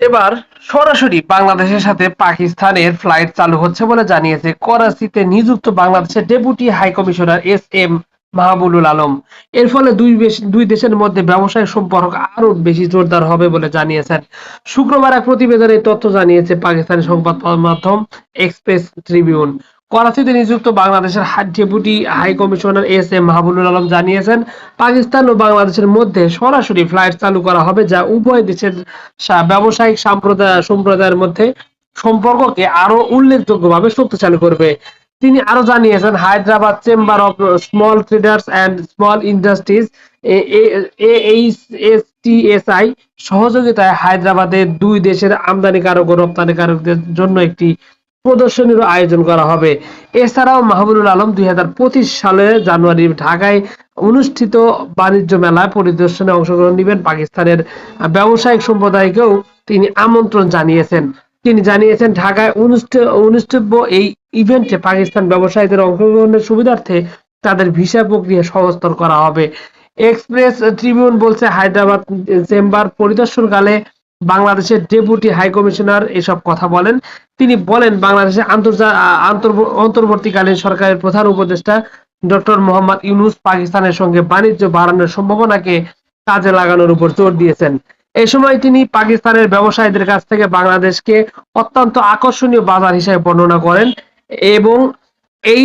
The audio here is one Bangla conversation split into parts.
এবার সরাসরি বাংলাদেশের সাথে পাকিস্তানের ফ্লাইট চালু হচ্ছে বলে জানিয়েছে করাচিতে নিযুক্ত বাংলাদেশের deputy high commissioner S M Mahbubul Alam. এর ফলে দুই দুই দেশের মধ্যে ব্যবসায়িক সম্পর্ক আরও বেশি জোরদার হবে বলে জানিয়েছেন। শুক্রবার এক প্রতিবেদনে তথ্য জানিয়েছে পাকিস্তানের সংবাদ মাধ্যম এক্সপ্রেস ট্রিবিউন করাচিতে নিযুক্ত বাংলাদেশের deputy high commissioner S M Mahbubul Alam জানিয়েছেন, পাকিস্তান ও বাংলাদেশের মধ্যে সরাসরি ফ্লাইট চালু করা হবে যা উভয় দেশের ব্যবসায়িক সম্প্রদায় সম্প্রদায়ের মধ্যে সম্পর্ককে আরও উল্লেখযোগ্যভাবে শক্তিশালী করবে। তিনি আরও জানিয়েছেন, Hyderabad chamber of small traders and small industries HSTSI সহযোগিতায় হায়দ্রাবাদের দুই দেশের আমদানিকারক ও রপ্তানিকারকদের জন্য একটি প্রদর্শনীর আয়োজন করা হবে। এছাড়াও মাহবুবুল আলম দুই সালে জানুয়ারি ঢাকায় অনুষ্ঠিত বাণিজ্য মেলায় পরিদর্শনে অংশগ্রহণ নেবেন পাকিস্তানের ব্যবসায়িক সম্প্রদায়কেও তিনি আমন্ত্রণ জানিয়েছেন। তিনি জানিয়েছেন, ঢাকায় অনুষ্ঠিত অনুষ্ঠিত এই ইভেন্টে পাকিস্তান ব্যবসায়ীদের অংশগ্রহণের সুবিধার্থে তাদের ভিসা প্রক্রিয়া সহজতর করা হবে। এক্সপ্রেস ট্রিবিউন বলছে, হায়দ্রাবাদ চেম্বার পরিদর্শনকালে বাংলাদেশের ডেপুটি হাই কমিশনার এসব কথা বলেন। তিনি বলেন আন্তর্জা- অন্তর্বর্তীকালীন সরকারের প্রধান উপদেষ্টা ডক্টর মোহাম্মদ ইউনুস পাকিস্তানের সঙ্গে বাণিজ্য বাড়ানোর সম্ভাবনাকে কাজে লাগানোর উপর জোর দিয়েছেন। এই সময় তিনি পাকিস্তানের ব্যবসায়ীদের কাছ থেকে বাংলাদেশকে অত্যন্ত আকর্ষণীয় বাজার হিসেবে বর্ণনা করেন এবং এই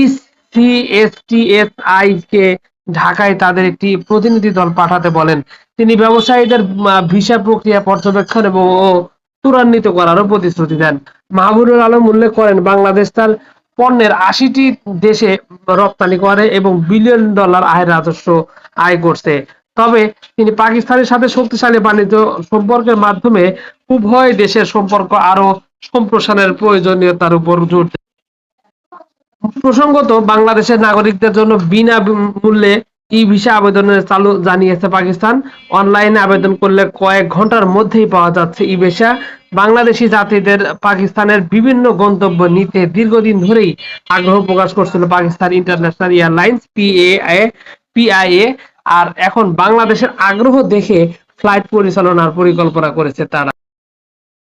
সিএসটিএসআই কে ঢাকায় তাদের একটি প্রতিনিধি দল পাঠাতে বলেন। তিনি ব্যবসায়ীদের ভিসা প্রক্রিয়া পর্যবেক্ষণ এবং ত্বরান্বিত করারও প্রতিশ্রুতি দেন। মাহবুবুল আলম উল্লেখ করেন, বাংলাদেশ তার পণ্যের আশিটি দেশে রপ্তানি করে এবং বিলিয়ন ডলার আয়ের রাজস্ব আয় করছে। তবে তিনি পাকিস্তানের সাথে শক্তিশালী বাণিজ্য সম্পর্কের মাধ্যমে উভয় দেশের সম্পর্ক আরও সম্প্রসারণের প্রয়োজনীয়তার উপর জোর। প্রসঙ্গত বাংলাদেশের নাগরিকদের জন্য বিনা মূল্যে ই ভিসা আবেদনের চালু জানিয়েছে পাকিস্তান। অনলাইনে আবেদন করলে কয়েক ঘণ্টার মধ্যেই পাওয়া যাচ্ছে ই ভিসা। বাংলাদেশি যাত্রীদের পাকিস্তানের বিভিন্ন গন্তব্য নিতে দীর্ঘদিন ধরেই আগ্রহ প্রকাশ করছিল Pakistan international airlines PA PIA, আর এখন বাংলাদেশের আগ্রহ দেখে ফ্লাইট পরিচালনার পরিকল্পনা করেছে তারা।